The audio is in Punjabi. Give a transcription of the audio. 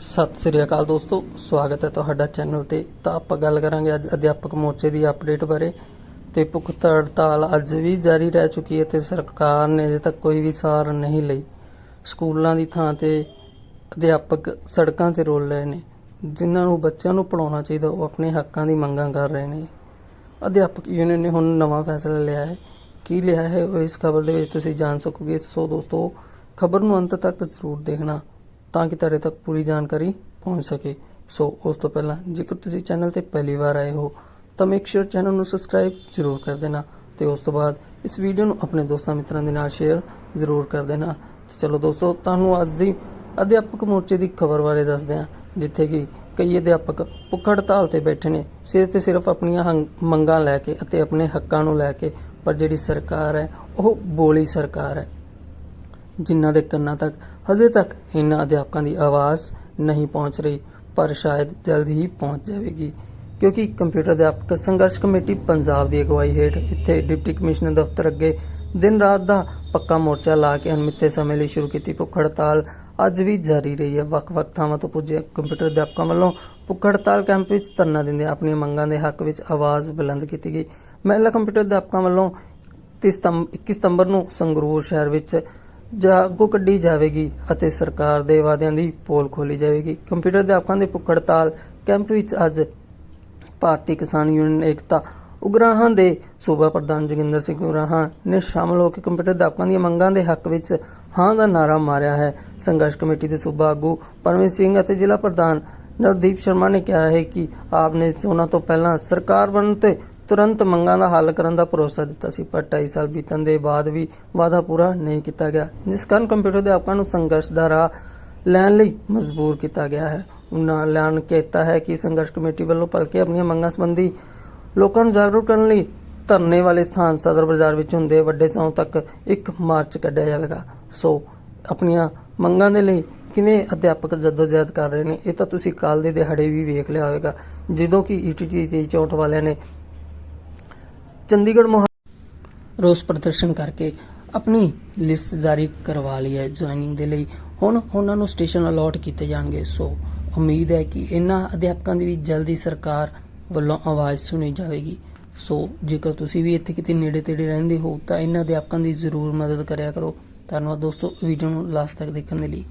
ਸਤਿ ਸ੍ਰੀ ਅਕਾਲ ਦੋਸਤੋ, ਸਵਾਗਤ ਹੈ ਤੁਹਾਡਾ ਚੈਨਲ ਤੇ। ਤਾਂ ਆਪਾਂ ਗੱਲ ਕਰਾਂਗੇ ਅੱਜ ਅਧਿਆਪਕ ਮੋਰਚੇ ਦੀ ਅਪਡੇਟ ਬਾਰੇ। ਤੇ ਭੁੱਖ ਹੜਤਾਲ ਅੱਜ ਵੀ ਜਾਰੀ ਰਹਿ ਚੁੱਕੀ ਹੈ ਤੇ ਸਰਕਾਰ ਨੇ ਅਜੇ ਤੱਕ ਕੋਈ ਵੀ ਸਾਰ ਨਹੀਂ ਲਈ। ਸਕੂਲਾਂ ਦੀ ਥਾਂ ਤੇ ਅਧਿਆਪਕ ਸੜਕਾਂ ਤੇ ਰੋਲ ਰਹੇ ਨੇ। ਜਿਨ੍ਹਾਂ ਨੂੰ ਬੱਚਿਆਂ ਨੂੰ ਪੜਾਉਣਾ ਚਾਹੀਦਾ, ਉਹ ਆਪਣੇ ਹੱਕਾਂ ਦੀ ਮੰਗਾਂ ਕਰ ਰਹੇ ਨੇ। ਅਧਿਆਪਕ ਯੂਨੀਅਨ ਨੇ ਹੁਣ ਨਵਾਂ ਫੈਸਲਾ ਲਿਆ ਹੈ। ਕੀ ਲਿਆ ਹੈ, ਉਹ ਇਸ ਖਬਰ ਦੇ ਵਿੱਚ ਤੁਸੀਂ ਜਾਣ ਸਕੋਗੇ। ਸੋ ਦੋਸਤੋ, ਖਬਰ ਨੂੰ ਅੰਤ ਤੱਕ ਜ਼ਰੂਰ ਦੇਖਣਾ। ਤਾਂ ਕਿ ਤੁਹਾਡੇ ਤੱਕ ਪੂਰੀ ਜਾਣਕਾਰੀ ਪਹੁੰਚ ਸਕੇ। ਸੋ ਉਸ ਤੋਂ ਪਹਿਲਾਂ, ਜੇਕਰ ਤੁਸੀਂ ਚੈਨਲ ਤੇ ਪਹਿਲੀ ਵਾਰ ਆਏ ਹੋ, ਤਾਂ ਮੇਕ ਸ਼ੋਰ ਚੈਨਲ ਨੂੰ ਸਬਸਕ੍ਰਾਈਬ ਜ਼ਰੂਰ ਕਰ ਦੇਣਾ ਤੇ ਉਸ ਤੋਂ ਬਾਅਦ ਇਸ ਵੀਡੀਓ ਨੂੰ ਆਪਣੇ ਦੋਸਤਾਂ ਮਿੱਤਰਾਂ ਦੇ ਨਾਲ ਸ਼ੇਅਰ ਜ਼ਰੂਰ ਕਰ ਦੇਣਾ। ਤੇ ਚਲੋ ਦੋਸਤੋ, ਤੁਹਾਨੂੰ ਅੱਜ ਦੀ ਅਧਿਆਪਕ ਮੋਰਚੇ ਦੀ ਖਬਰ ਬਾਰੇ ਦੱਸਦੇ ਹਾਂ, ਜਿੱਥੇ ਕਿ ਕਈ ਅਧਿਆਪਕ ਭੁੱਖ ਹੜਤਾਲ ਤੇ ਬੈਠੇ ਨੇ ਸਿਰਫ ਤੇ ਸਿਰਫ ਆਪਣੀਆਂ ਹੰਗ- ਮੰਗਾਂ ਲੈ ਕੇ ਅਤੇ ਆਪਣੇ ਹੱਕਾਂ ਨੂੰ ਲੈ ਕੇ, ਪਰ ਜਿਹੜੀ ਸਰਕਾਰ ਹੈ, ਉਹ ਬੋਲੀ ਸਰਕਾਰ ਹੈ। ਜਿਨ੍ਹਾਂ ਦੇ ਕੰਨਾਂ ਤੱਕ ਹਜੇ ਤੱਕ ਇਹਨਾਂ ਅਧਿਆਪਕਾਂ ਦੀ ਆਵਾਜ਼ ਨਹੀਂ ਪਹੁੰਚ ਰਹੀ, ਪਰ ਸ਼ਾਇਦ ਜਲਦ ਹੀ ਪਹੁੰਚ ਜਾਵੇਗੀ, ਕਿਉਂਕਿ ਕੰਪਿਊਟਰ ਅਧਿਆਪਕ ਸੰਘਰਸ਼ ਕਮੇਟੀ ਪੰਜਾਬ ਦੀ ਅਗਵਾਈ ਹੇਠ ਇੱਥੇ ਡਿਪਟੀ ਕਮਿਸ਼ਨਰ ਦਫ਼ਤਰ ਅੱਗੇ ਦਿਨ ਰਾਤ ਦਾ ਪੱਕਾ ਮੋਰਚਾ ਲਾ ਕੇ ਅਣਮਿੱਥੇ ਸਮੇਂ ਲਈ ਸ਼ੁਰੂ ਕੀਤੀ ਭੁੱਖ ਹੜਤਾਲ, ਅੱਜ ਵੀ ਜਾਰੀ ਰਹੀ ਹੈ। ਵੱਖ-ਵੱਖ ਥਾਵਾਂ ਤੋਂ ਪੁੱਜੇ ਕੰਪਿਊਟਰ ਅਧਿਆਪਕਾਂ ਵੱਲੋਂ ਭੁੱਖ ਹੜਤਾਲ ਕੈਂਪ ਵਿੱਚ ਧਰਨਾ ਦਿੰਦੇ ਆਪਣੀਆਂ ਮੰਗਾਂ ਦੇ ਹੱਕ ਵਿੱਚ ਆਵਾਜ਼ ਬੁਲੰਦ ਕੀਤੀ ਗਈ। ਮਹਿਲਾ ਕੰਪਿਊਟਰ ਅਧਿਆਪਕਾਂ ਵੱਲੋਂ 30 ਸਤੰਬ 21 ਸਤੰਬਰ ਨੂੰ ਸੰਗਰੂਰ ਸ਼ਹਿਰ ਵਿੱਚ ਜਾਗੋ ਕੱਢੀ ਜਾਵੇਗੀ ਅਤੇ ਸਰਕਾਰ ਦੇ ਵਾਅਦਿਆਂ ਦੀ ਪੋਲ ਖੋਲੀ ਜਾਵੇਗੀ। ਕੰਪਿਊਟਰ ਅਧਿਆਪਕਾਂ ਦੇ ਭੁੱਖ ਹੜਤਾਲ ਕੈਂਪ ਵਿੱਚ ਅੱਜ ਭਾਰਤੀ ਕਿਸਾਨ ਯੂਨੀਅਨ ਏਕਤਾ ਉਗਰਾਹਾਂ ਦੇ ਸੂਬਾ ਪ੍ਰਧਾਨ ਜੋਗਿੰਦਰ ਸਿੰਘ ਉਗਰਾਹਾਂ ਨੇ ਸ਼ਾਮਲ ਹੋ ਕੇ ਕੰਪਿਊਟਰ ਅਧਿਆਪਕਾਂ ਦੀਆਂ ਮੰਗਾਂ ਦੇ ਹੱਕ ਵਿੱਚ ਹਾਂ ਦਾ ਨਾਰਾ ਮਾਰਿਆ ਹੈ। ਸੰਘਰਸ਼ ਕਮੇਟੀ ਦੇ ਸੂਬਾ ਆਗੂ ਪਰਮੇਸ਼ਰ ਸਿੰਘ ਅਤੇ ਜ਼ਿਲ੍ਹਾ ਪ੍ਰਧਾਨ ਨਵਦੀਪ ਸ਼ਰਮਾ ਨੇ ਕਿਹਾ ਹੈ ਕਿ ਆਪ ਨੇ ਚੋਣਾਂ ਤੋਂ ਪਹਿਲਾਂ ਸਰਕਾਰ ਬਣਨ ਤੇ ਤੁਰੰਤ ਮੰਗਾਂ ਦਾ ਹੱਲ ਕਰਨ ਦਾ ਭਰੋਸਾ ਦਿੱਤਾ ਸੀ, ਪਰ 2.5 ਸਾਲ ਬੀਤਣ ਦੇ ਬਾਅਦ ਵੀ ਵਾਅਦਾ ਪੂਰਾ ਨਹੀਂ ਕੀਤਾ ਗਿਆ। ਜਿਸ ਕਾਰਨ ਕੰਪਿਊਟਰ ਅਧਿਆਪਕਾਂ ਨੂੰ ਸੰਘਰਸ਼ ਦਾ ਰਾਹ ਲੈਣ ਲਈ ਮਜਬੂਰ ਕੀਤਾ ਗਿਆ ਹੈ। ਉਹਨਾਂ ਐਲਾਨ ਕੀਤਾ ਹੈ ਕਿ ਸੰਘਰਸ਼ ਕਮੇਟੀ ਵੱਲੋਂ ਭਲਕੇ ਆਪਣੀਆਂ ਮੰਗਾਂ ਸੰਬੰਧੀ ਲੋਕਾਂ ਨੂੰ ਜਾਗਰੂਕ ਕਰਨ ਲਈ ਧਰਨੇ ਵਾਲੇ ਸਥਾਨ ਸਦਰ ਬਾਜ਼ਾਰ ਵਿੱਚ ਹੁੰਦੇ ਵੱਡੇ ਚੌਂ ਤੱਕ ਇੱਕ ਮਾਰਚ ਕੱਢਿਆ ਜਾਵੇਗਾ। ਸੋ, ਆਪਣੀਆਂ ਮੰਗਾਂ ਦੇ ਲਈ ਕਿਵੇਂ ਅਧਿਆਪਕ ਜਦੋਜਹਿਦ ਕਰ ਰਹੇ ਨੇ, ਇਹ ਤਾਂ ਤੁਸੀਂ ਕੱਲ ਦੇ ਦਿਹਾੜੇ ਵੀ ਵੇਖ ਲਿਆ ਹੋਵੇਗਾ। ਜਦੋਂ ਕਿ ਈਟੀਟੀ ਤੇ ਚੌਂਟ ਵਾਲਿਆਂ ਨੇ ਚੰਡੀਗੜ੍ਹ ਮੁਹਾ ਰੋਸ ਪ੍ਰਦਰਸ਼ਨ ਕਰਕੇ ਆਪਣੀ ਲਿਸਟ ਜਾਰੀ ਕਰਵਾ ਲਈ ਹੈ ਜੁਆਇਨਿੰਗ ਦੇ ਲਈ। ਹੁਣ ਉਹਨਾਂ ਨੂੰ ਸਟੇਸ਼ਨ ਅਲਾਟ ਕੀਤੇ ਜਾਣਗੇ। ਸੋ ਉਮੀਦ ਹੈ ਕਿ ਇਹਨਾਂ ਅਧਿਆਪਕਾਂ ਦੀ ਵੀ ਜਲਦੀ ਸਰਕਾਰ ਵੱਲੋਂ ਆਵਾਜ਼ ਸੁਣੀ ਜਾਵੇਗੀ। ਸੋ ਜੇਕਰ ਤੁਸੀਂ ਵੀ ਇੱਥੇ ਕਿਤੇ ਨੇੜੇ ਤੇੜੇ ਰਹਿੰਦੇ ਹੋ ਤਾਂ ਇਹਨਾਂ ਅਧਿਆਪਕਾਂ ਦੀ ਜ਼ਰੂਰ ਮਦਦ ਕਰਿਆ ਕਰੋ। ਧੰਨਵਾਦ ਦੋਸਤੋ, ਵੀਡੀਓ ਨੂੰ ਲਾਸਟ ਤੱਕ ਦੇਖਣ ਦੇ ਲਈ।